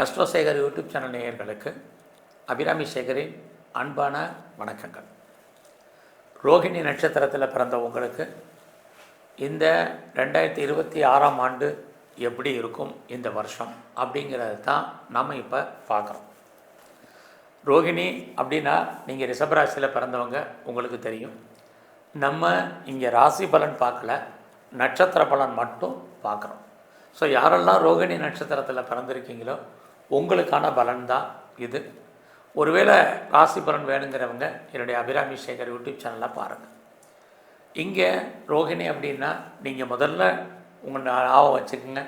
அஸ்ட்ரோசேகர் YouTube channel நேயர்களுக்கு அபிராமி சேகரின் அன்பான வணக்கங்கள். ரோகிணி நட்சத்திரத்தில் பிறந்த உங்களுக்கு இந்த ரெண்டாயிரத்தி இருபத்தி ஆறாம் ஆண்டு எப்படி இருக்கும் இந்த வருஷம் அப்படிங்கிறது தான் நம்ம இப்போ பார்க்குறோம். ரோகிணி அப்படின்னா நீங்கள் ரிஷபராசியில் பிறந்தவங்க உங்களுக்கு தெரியும். நம்ம இங்கே ராசி பலன் பார்க்கல நட்சத்திர பலன் மட்டும் பார்க்குறோம். ஸோ யாரெல்லாம் ரோகிணி நட்சத்திரத்தில் பிறந்திருக்கீங்களோ உங்களுக்கான பலன் தான் இது. ஒருவேளை ராசி பலன் வேணுங்கிறவங்க என்னுடைய அபிராமி சேகர் யூடியூப் சேனலை பாருங்கள் இங்கே ரோகிணி அப்படின்னா நீங்கள் முதல்ல உங்கள் ஞாபகம் வச்சுக்கோங்க.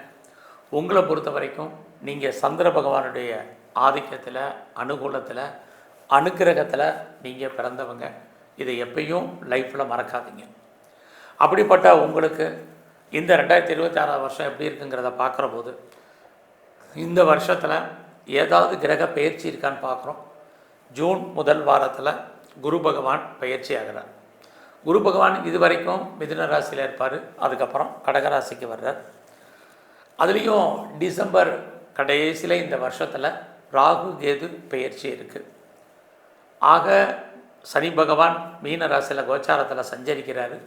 உங்களை பொறுத்த வரைக்கும் நீங்கள் சந்திர பகவானுடைய ஆதிக்கத்தில் அனுகூலத்தில் அனுக்கிரகத்தில் நீங்கள் பிறந்தவங்க. இதை எப்பயும் லைஃப்பில் மறக்காதீங்க. அப்படிப்பட்ட உங்களுக்கு இந்த ரெண்டாயிரத்தி இருபத்தி ஆறாவது வருஷம் எப்படி இருக்குங்கிறத பார்க்குற போது இந்த வருஷத்தில் ஏதாவது கிரக பயிற்சி இருக்கான்னு பார்க்குறோம். ஜூன் முதல் வாரத்தில் குரு பகவான் பயிற்சி ஆகிறார். குரு பகவான் இது வரைக்கும் மிதுன ராசியில் இருப்பார். அதுக்கப்புறம் கடகராசிக்கு வர்றார். அதுலேயும் டிசம்பர் கடைசியில் இந்த வருஷத்தில் ராகு கேது பயிற்சி இருக்குது ஆக சனி பகவான் மீன ராசியில் கோச்சாரத்தில் சஞ்சரிக்கிறாரு.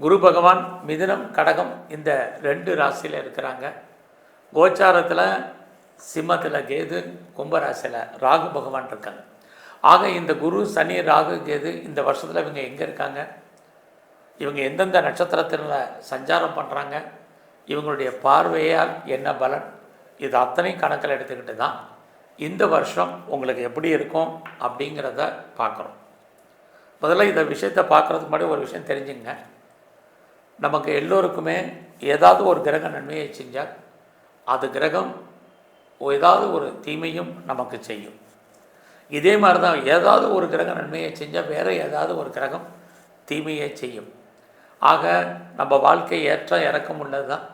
குரு பகவான் மிதுனம் கடகம் இந்த ரெண்டு ராசியில் இருக்கிறாங்க. கோச்சாரத்தில் சிம்மத்தில் கேது கும்பராசியில் ராகு பகவான் இருக்காங்க. ஆக இந்த குரு சனி ராகு கேது இந்த வருஷத்தில் இவங்க எங்கே இருக்காங்க? இவங்க எந்தெந்த நட்சத்திரத்தில் சஞ்சாரம் பண்ணுறாங்க இவங்களுடைய பார்வையால் என்ன பலன்? இது அத்தனையும் கணக்கில் எடுத்துக்கிட்டு தான் இந்த வருஷம் உங்களுக்கு எப்படி இருக்கும் அப்படிங்கிறத பார்க்குறோம். முதல்ல இந்த விஷயத்தை பார்க்குறதுக்கு முன்னாடி ஒரு விஷயம் தெரிஞ்சுங்க. நமக்கு எல்லோருக்குமே ஏதாவது ஒரு கிரக நன்மையை செஞ்சால் அது கிரகம் ஏதாவது ஒரு தீமையும் நமக்கு செய்யும். இதே மாதிரி தான் ஏதாவது ஒரு கிரக நன்மையை செஞ்சால் வேறு ஏதாவது ஒரு கிரகம் தீமையை செய்யும். ஆக நம்ம வாழ்க்கை ஏற்ற இறக்கம் உள்ளது தான்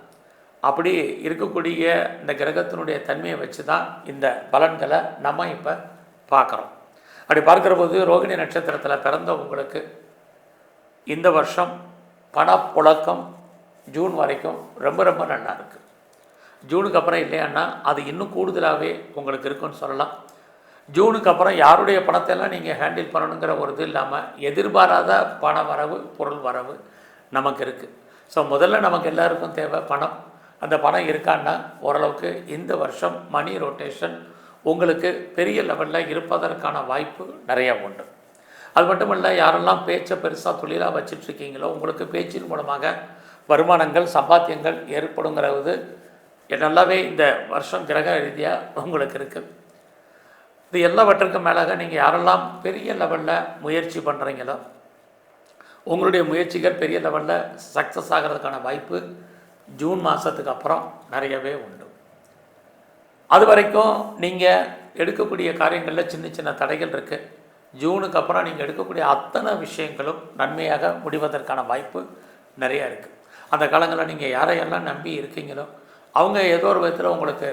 அப்படி இருக்கக்கூடிய இந்த கிரகத்தினுடைய தன்மையை வச்சு தான் இந்த பலன்களை நம்ம இப்போ பார்க்குறோம். அப்படி பார்க்குற போது ரோகிணி நட்சத்திரத்தில் பிறந்தவங்களுக்கு இந்த வருஷம் பணப்புழக்கம் ஜூன் வரைக்கும் ரொம்ப ரொம்ப நல்லா இருக்குது ஜூனுக்கு அப்புறம் இல்லையான்னா அது இன்னும் கூடுதலாகவே உங்களுக்கு இருக்குன்னு சொல்லலாம். ஜூனுக்கு அப்புறம் யாருடைய பணத்தையெல்லாம் நீங்கள் ஹேண்டில் பண்ணணுங்கிற ஒரு இது இல்லாமல் எதிர்பாராத பண வரவு பொருள் வரவு நமக்கு இருக்குது ஸோ முதல்ல நமக்கு எல்லாருக்கும் தேவை பணம். அந்த பணம் இருக்கான்னா ஓரளவுக்கு இந்த வருஷம் மணி ரொட்டேஷன் உங்களுக்கு பெரிய லெவலில் இருப்பதற்கான வாய்ப்பு நிறையா உண்டு. அது மட்டும் இல்லை யாரெல்லாம் பேச்சை பெருசாக தொழிலாக வச்சிட்ருக்கீங்களோ உங்களுக்கு பேச்சின் மூலமாக வருமானங்கள் சம்பாத்தியங்கள் ஏற்படுங்கிறது நல்லாவே இந்த வருஷம் கிரக ரீதியாக உங்களுக்கு இருக்குது இது எல்லாவற்றுக்கும் மேலாக நீங்கள் யாரெல்லாம் பெரிய லெவலில் முயற்சி பண்ணுறீங்களோ உங்களுடைய முயற்சிகள் பெரிய லெவலில் சக்ஸஸ் ஆகிறதுக்கான வாய்ப்பு ஜூன் மாதத்துக்கு அப்புறம் நிறையவே உண்டு. அது வரைக்கும் நீங்கள் எடுக்கக்கூடிய காரியங்களில் சின்ன சின்ன தடைகள் இருக்குது ஜூனுக்கு அப்புறம் நீங்கள் எடுக்கக்கூடிய அத்தனை விஷயங்களும் நன்மையாக முடிவதற்கான வாய்ப்பு நிறையா இருக்குது அந்த காலங்களில் நீங்கள் யாரையெல்லாம் நம்பி இருக்கீங்களோ அவங்க ஏதோ ஒரு விதத்தில் உங்களுக்கு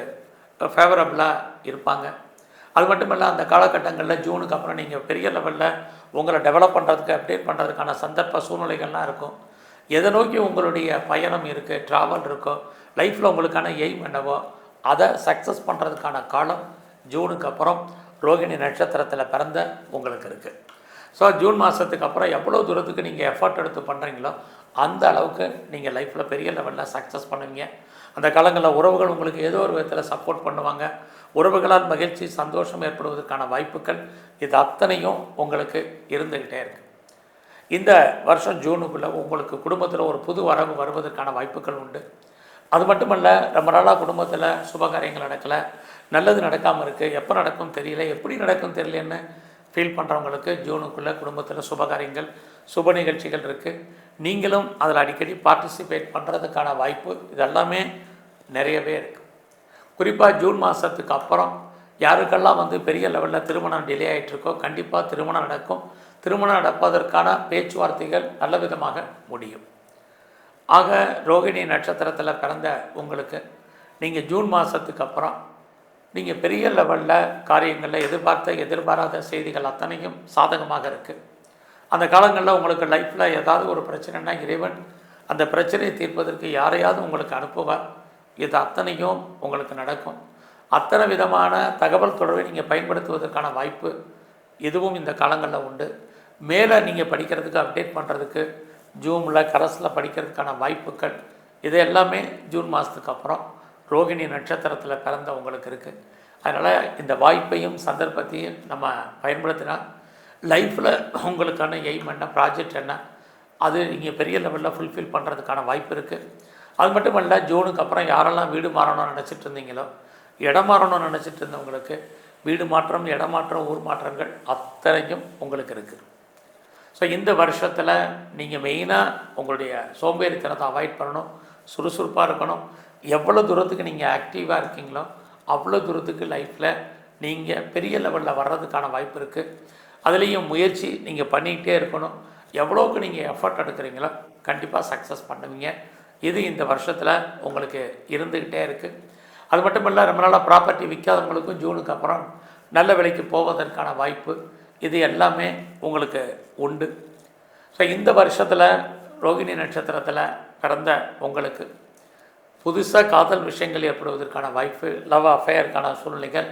ஃபேவரபுளாக இருப்பாங்க. அது மட்டும் இல்லை அந்த காலகட்டங்களில் ஜூனுக்கு அப்புறம் நீங்கள் பெரிய லெவலில் உங்களை டெவலப் பண்ணுறதுக்கு அப்டேட் பண்ணுறதுக்கான சந்தர்ப்ப சூழ்நிலைகள்லாம் இருக்கும். எதை நோக்கி உங்களுடைய பயணம் இருக்குது ட்ராவல் இருக்கோ லைஃப்பில் உங்களுக்கான எய்ம் என்னவோ அதை சக்ஸஸ் பண்ணுறதுக்கான காலம் ஜூனுக்கு அப்புறம் ரோகிணி நட்சத்திரத்தில் பிறந்த உங்களுக்கு இருக்குது ஸோ ஜூன் மாதத்துக்கு அப்புறம் எவ்வளோ தூரத்துக்கு நீங்கள் எஃபர்ட் எடுத்து பண்ணுறீங்களோ அந்த அளவுக்கு நீங்கள் லைஃப்பில் பெரிய லெவலில் சக்ஸஸ் பண்ணுவீங்க. அந்த காலங்களில் உறவுகள் உங்களுக்கு ஏதோ ஒரு விதத்தில் சப்போர்ட் பண்ணுவாங்க. உறவுகளால் மகிழ்ச்சி சந்தோஷம் ஏற்படுவதற்கான வாய்ப்புகள் இது அத்தனையும் உங்களுக்கு இருந்துக்கிட்டே இருக்குது இந்த வருஷம் ஜூனுக்குள்ளே உங்களுக்கு குடும்பத்தில் ஒரு புது வரவு வருவதற்கான வாய்ப்புகள் உண்டு. அது மட்டுமல்ல ரொம்ப நாளாக குடும்பத்தில் சுபகாரியங்கள் நடக்கலை. நல்லது நடக்காமல் இருக்குது எப்போ நடக்கும் தெரியல. எப்படி நடக்கும் தெரியலன்னு ஃபீல் பண்ணுறவங்களுக்கு ஜூனுக்குள்ளே குடும்பத்தில் சுபகாரியங்கள் சுப நிகழ்ச்சிகள் இருக்குது நீங்களும் அதில் அடிக்கடி பார்ட்டிசிபேட் பண்ணுறதுக்கான வாய்ப்பு இதெல்லாமே நிறையவே இருக்குது குறிப்பாக ஜூன் மாதத்துக்கு அப்புறம் யாருக்கெல்லாம் வந்து பெரிய லெவலில் திருமணம் டிலே ஆகிட்டுருக்கோ கண்டிப்பாக திருமணம் நடக்கும். திருமணம் நடப்பதற்கான பேச்சுவார்த்தைகள் நல்ல விதமாக முடியும். ஆக ரோகிணி நட்சத்திரத்தில் பிறந்த உங்களுக்கு நீங்கள் ஜூன் மாதத்துக்கு அப்புறம் நீங்கள் பெரிய லெவலில் காரியங்களில் எதிர்பார்த்த எதிர்பாராத செய்திகள் அத்தனையும் சாதகமாக இருக்குது அந்த காலங்களில் உங்களுக்கு லைஃப்பில் ஏதாவது ஒரு பிரச்சனைனா இறைவன் அந்த பிரச்சனையை தீர்ப்பதற்கு யாரையாவது உங்களுக்கு அனுப்புவார். இது அத்தனையும் உங்களுக்கு நடக்கும். அத்தனை விதமான தகவல் தொடர்பை நீங்கள் பயன்படுத்துவதற்கான வாய்ப்பு இதுவும் இந்த காலங்களில் உண்டு. மேலே நீங்கள் படிக்கிறதுக்கு அப்டேட் பண்ணுறதுக்கு ஜூமில் கரஸில் படிக்கிறதுக்கான வாய்ப்புகள் இது எல்லாமே ஜூன் மாதத்துக்கு அப்புறம் ரோகிணி நட்சத்திரத்தில் பிறந்த உங்களுக்கு இருக்குது அதனால் இந்த வாய்ப்பையும் சந்தர்ப்பத்தையும் நம்ம பயன்படுத்தினா லைஃப்பில் உங்களுக்கான எய்ம் என்ன ப்ராஜெக்ட் என்ன அது நீங்கள் பெரிய லெவலில் ஃபுல்ஃபில் பண்ணுறதுக்கான வாய்ப்பு இருக்குது அது மட்டும் இல்லை ஜூனுக்கு அப்புறம் யாரெல்லாம் வீடு மாறணும்னு நினச்சிட்டு இருந்தீங்களோ இடம் மாறணும்னு நினச்சிட்டு இருந்தவங்களுக்கு வீடு மாற்றம் இடம் மாற்றம் ஊர் மாற்றங்கள் அத்தனையும் உங்களுக்கு இருக்குது ஸோ இந்த வருஷத்தில் நீங்கள் மெயினாக உங்களுடைய சோம்பேறித்தனத்தை அவாய்ட் பண்ணணும் சுறுசுறுப்பாக இருக்கணும். எவ்வளோ தூரத்துக்கு நீங்கள் ஆக்டிவாக இருக்கீங்களோ அவ்வளோ தூரத்துக்கு லைஃப்பில் நீங்கள் பெரிய லெவலில் வர்றதுக்கான வாய்ப்பு இருக்குது அதுலேயும் முயற்சி நீங்கள் பண்ணிக்கிட்டே இருக்கணும். எவ்வளோக்கு நீங்கள் எஃபர்ட் எடுக்கிறீங்களோ கண்டிப்பாக சக்ஸஸ் பண்ணுவீங்க. இது இந்த வருஷத்தில் உங்களுக்கு இருந்துக்கிட்டே இருக்குது அது மட்டும் இல்லை ரொம்ப நாளாக ப்ராப்பர்ட்டி விற்காதவங்களுக்கும் ஜூனுக்கு அப்புறம் நல்ல விலைக்கு போவதற்கான வாய்ப்பு. இது எல்லாமே உங்களுக்கு உண்டு. ஸோ இந்த வருஷத்தில் ரோகிணி நட்சத்திரத்தில் பிறந்த உங்களுக்கு புதுசாக காதல் விஷயங்கள் ஏற்படுவதற்கான வாய்ப்பு லவ் அஃபேருக்கான சூழ்நிலைகள்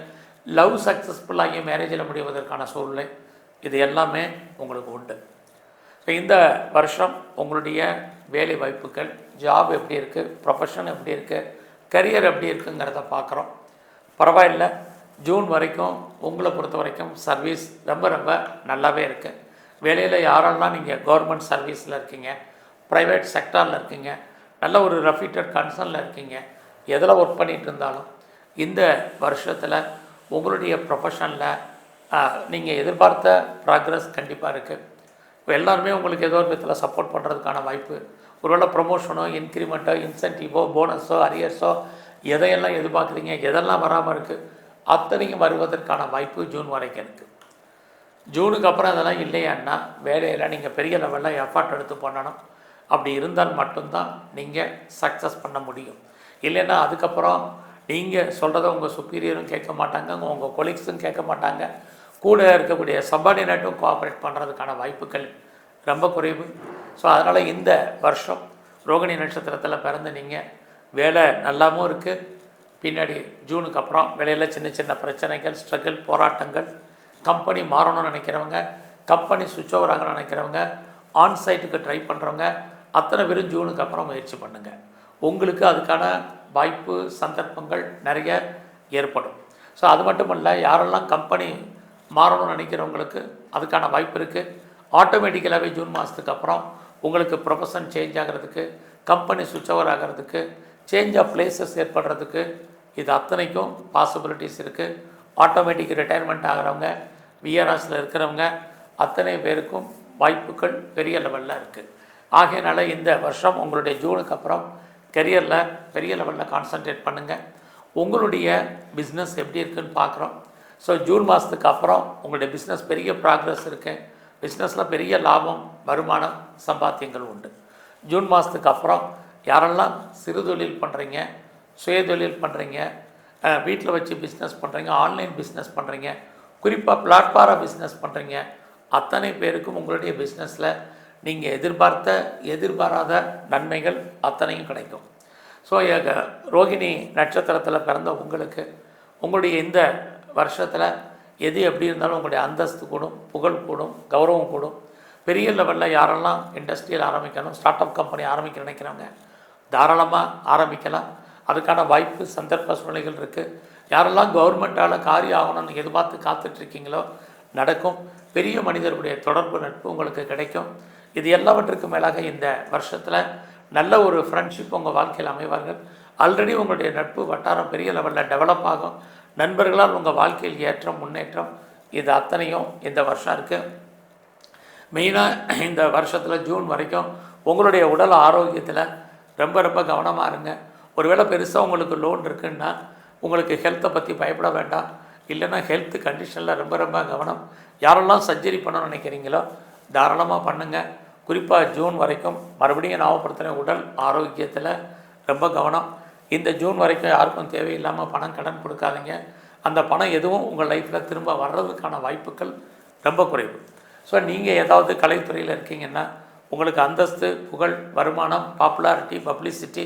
லவ் சக்ஸஸ்ஃபுல்லாகி மேரேஜில் முடிவதற்கான சூழ்நிலை இது எல்லாமே உங்களுக்கு உண்டு. ஸோ இந்த வருஷம் உங்களுடைய வேலை வாய்ப்புகள் ஜாப் எப்படி இருக்குது ப்ரொஃபஷன் எப்படி இருக்குது கரியர் எப்படி இருக்குங்கிறத பார்க்குறோம் பரவாயில்ல. ஜூன் வரைக்கும் உங்களை பொறுத்த வரைக்கும் சர்வீஸ் ரொம்ப ரொம்ப நல்லாவே இருக்குது வேலையில் யாரெல்லாம் நீங்கள் கவர்மெண்ட் சர்வீஸில் இருக்கீங்க ப்ரைவேட் செக்டாரில் இருக்கீங்க நல்ல ஒரு ரெஃபியூட்டட் கன்சர்னில் இருக்கீங்க எதில் ஒர்க் பண்ணிகிட்டு இருந்தாலும் இந்த வருஷத்தில் உங்களுடைய ப்ரொஃபஷனில் நீங்கள் எதிர்பார்த்த ப்ராக்ரஸ் கண்டிப்பாக இருக்குது இப்போ எல்லாருமே உங்களுக்கு ஏதோ ஒரு விதத்தில் சப்போர்ட் பண்ணுறதுக்கான வாய்ப்பு. ஒருவேளை ப்ரொமோஷனோ இன்க்ரிமெண்ட்டோ இன்சென்டிவோ போனஸோ அரியர்ஸோ எதையெல்லாம் எதிர்பார்க்குறீங்க எதெல்லாம் வராமல் இருக்குது அத்தனையும் வருவதற்கான வாய்ப்பு ஜூன் வரைக்கும் இருக்குது ஜூனுக்கு அப்புறம் அதெல்லாம் இல்லையான்னா வேலையில் நீங்கள் பெரிய லெவலில் எஃபர்ட் எடுத்து பண்ணணும். அப்படி இருந்தால் மட்டும்தான் நீங்கள் சக்ஸஸ் பண்ண முடியும். இல்லைன்னா அதுக்கப்புறம் நீங்கள் சொல்கிறத உங்கள் சுப்பீரியரும் கேட்க மாட்டாங்க உங்கள் கொலீக்ஸும் கேட்க மாட்டாங்க. கூட இருக்கக்கூடிய சப்பார்டினேட்டும் கோஆப்ரேட் பண்ணுறதுக்கான வாய்ப்புகள் ரொம்ப குறைவு. ஸோ அதனால் இந்த வருஷம் ரோகிணி நட்சத்திரத்தில் பிறந்து நீங்கள் வேலை நல்லாவும் இருக்குது பின்னாடி ஜூனுக்கு அப்புறம் வேலையில் சின்ன சின்ன பிரச்சனைகள் ஸ்ட்ரகிள் போராட்டங்கள் கம்பெனி மாறணும்னு நினைக்கிறவங்க கம்பெனி சுவிட்ச் ஓவர் ஆகணும்னு நினைக்கிறவங்க ஆன்சைட்டுக்கு ட்ரை பண்ணுறவங்க அத்தனை பேரும் ஜூனுக்கு அப்புறம் முயற்சி பண்ணுங்கள் உங்களுக்கு அதுக்கான வாய்ப்பு சந்தர்ப்பங்கள் நிறைய ஏற்படும். ஸோ அது மட்டும் இல்லை யாரெல்லாம் கம்பெனி மாறணும்னு நினைக்கிறவங்களுக்கு அதுக்கான வாய்ப்பு இருக்குது ஆட்டோமேட்டிக்கலாகவே ஜூன் மாதத்துக்கு அப்புறம் உங்களுக்கு ப்ரொஃபஷன் சேஞ்ச் ஆகிறதுக்கு கம்பெனி சுவிட்ச் ஓவர் ஆகிறதுக்கு சேஞ்ச் ஆஃப் பிளேசஸ் ஏற்படுறதுக்கு இது அத்தனைக்கும் பாசிபிலிட்டிஸ் இருக்குது ஆட்டோமேட்டிக் ரிட்டையர்மெண்ட் ஆகிறவங்க விஆர்எஸில் இருக்கிறவங்க அத்தனை பேருக்கும் வாய்ப்புகள் பெரிய லெவலில் இருக்குது ஆகையினால இந்த வருஷம் உங்களுடைய ஜூனுக்கு அப்புறம் கெரியரில் பெரிய லெவலில் கான்சன்ட்ரேட் பண்ணுங்கள் உங்களுடைய பிஸ்னஸ் எப்படி இருக்குன்னு பார்க்குறோம் ஸோ ஜூன் மாதத்துக்கு அப்புறம் உங்களுடைய பிஸ்னஸ் பெரிய ப்ராக்ரஸ் இருக்குது பிஸ்னஸில் பெரிய லாபம் வருமானம் சம்பாத்தியங்கள் உண்டு. ஜூன் மாதத்துக்கு அப்புறம் யாரெல்லாம் சிறு தொழில் பண்ணுறீங்க சுயதொழில் பண்ணுறீங்க வீட்டில் வச்சு பிஸ்னஸ் பண்ணுறீங்க ஆன்லைன் பிஸ்னஸ் பண்ணுறீங்க குறிப்பாக பிளாட்ஃபாராக பிஸ்னஸ் பண்ணுறீங்க அத்தனை பேருக்கும் உங்களுடைய பிஸ்னஸில் நீங்கள் எதிர்பார்த்த எதிர்பாராத நன்மைகள் அத்தனையும் கிடைக்கும். ஸோ ரோகிணி நட்சத்திரத்தில் பிறந்த உங்களுக்கு உங்களுடைய இந்த வருஷத்தில் எது எப்படி இருந்தாலும் உங்களுடைய அந்தஸ்து கூடும் புகழ் கூடும் கௌரவம் கூடும். பெரிய லெவலில் யாரெல்லாம் இண்டஸ்ட்ரியல் ஆரம்பிக்கணும் ஸ்டார்ட் அப் கம்பெனி ஆரம்பிக்க நினைக்கிறவங்க தாராளமாக ஆரம்பிக்கலாம். அதுக்கான வாய்ப்பு சந்தர்ப்ப சூழ்நிலைகள் இருக்குது யாரெல்லாம் கவர்மெண்ட்டால் காரியம் ஆகணும்னு எதிர்பார்த்து காத்துட்ருக்கீங்களோ நடக்கும். பெரிய மனிதர்களுடைய தொடர்பு நட்பு உங்களுக்கு கிடைக்கும். இது எல்லாவற்றுக்கும் மேலாக இந்த வருஷத்தில் நல்ல ஒரு ஃப்ரெண்ட்ஷிப் உங்கள் வாழ்க்கையில் அமைவார்கள். ஆல்ரெடி உங்களுடைய நட்பு வட்டாரம் பெரிய லெவலில் டெவலப் ஆகும். நண்பர்களால் உங்கள் வாழ்க்கையில் ஏற்றம் முன்னேற்றம் இது அத்தனையும் இந்த வருஷம் இருக்குது மெயினாக இந்த வருஷத்தில் ஜூன் வரைக்கும் உங்களுடைய உடல் ஆரோக்கியத்தில் ரொம்ப ரொம்ப கவனமாக இருங்க. ஒருவேளை பெருசாக உங்களுக்கு லோன் இருக்குன்னா உங்களுக்கு ஹெல்த்தை பற்றி பயப்பட வேண்டாம். இல்லைன்னா ஹெல்த் கண்டிஷனில் ரொம்ப ரொம்ப கவனம். யாரெல்லாம் சர்ஜரி பண்ணணும்னு நினைக்கிறீங்களோ தாராளமாக பண்ணுங்கள் குறிப்பாக ஜூன் வரைக்கும் மறுபடியும் ஞாபகப்படுத்துகிறேன் உடல் ஆரோக்கியத்தில் ரொம்ப கவனம். இந்த ஜூன் வரைக்கும் யாருக்கும் தேவையில்லாமல் பணம் கடன் கொடுக்காதீங்க. அந்த பணம் எதுவும் உங்கள் லைஃப்பில் திரும்ப வர்றதுக்கான வாய்ப்புகள் ரொம்ப குறைவு. ஸோ நீங்கள் ஏதாவது கலைத்துறையில் இருக்கீங்கன்னா உங்களுக்கு அந்தஸ்து புகழ் வருமானம் பாப்புலாரிட்டி பப்ளிசிட்டி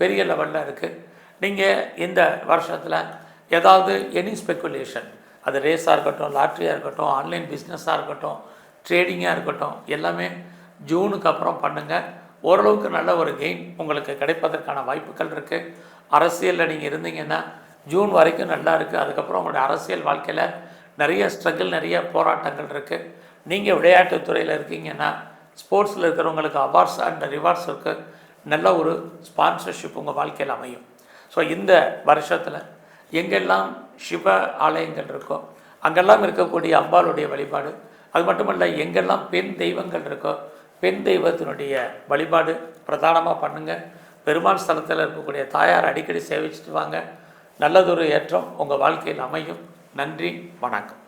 பெரிய லெவலில் இருக்குது நீங்கள் இந்த வருஷத்தில் ஏதாவது எனி ஸ்பெக்குலேஷன் அது ரேஸாக இருக்கட்டும் லாட்ரியாக இருக்கட்டும் ஆன்லைன் பிஸ்னஸாக இருக்கட்டும் ட்ரேடிங்காக இருக்கட்டும் எல்லாமே ஜூனுக்கு அப்புறம் பண்ணுங்கள் ஓரளவுக்கு நல்ல ஒரு கெயின் உங்களுக்கு கிடைப்பதற்கான வாய்ப்புகள் இருக்குது அரசியலில் நீங்கள் இருந்தீங்கன்னா ஜூன் வரைக்கும் நல்லா இருக்குது அதுக்கப்புறம் உங்களுடைய அரசியல் வாழ்க்கையில் நிறைய ஸ்ட்ரகிள் நிறைய போராட்டங்கள் இருக்குது நீங்கள் விளையாட்டுத் துறையில் இருக்கீங்கன்னா ஸ்போர்ட்ஸில் இருக்கிறவங்களுக்கு அவார்ட்ஸ் அண்ட் ரிவார்ட்ஸ் இருக்குது நல்ல ஒரு ஸ்பான்சர்ஷிப் உங்கள் வாழ்க்கையில் அமையும். ஸோ இந்த வருஷத்தில் எங்கெல்லாம் சிவ ஆலயங்கள் இருக்கோ அங்கெல்லாம் இருக்கக்கூடிய அம்பாளுடைய வழிபாடு அது மட்டுமல்ல எங்கெல்லாம் பெண் தெய்வங்கள் இருக்கோ பெண் தெய்வத்தினுடைய வழிபாடு பிரதானமாக பண்ணுங்கள் பெருமாள் ஸ்தலத்தில் இருக்கக்கூடிய தாயார் அடிக்கடி சேவிச்சுட்டு வாங்க. நல்லதொரு ஏற்றம் உங்கள் வாழ்க்கையில் அமையும். நன்றி வணக்கம்.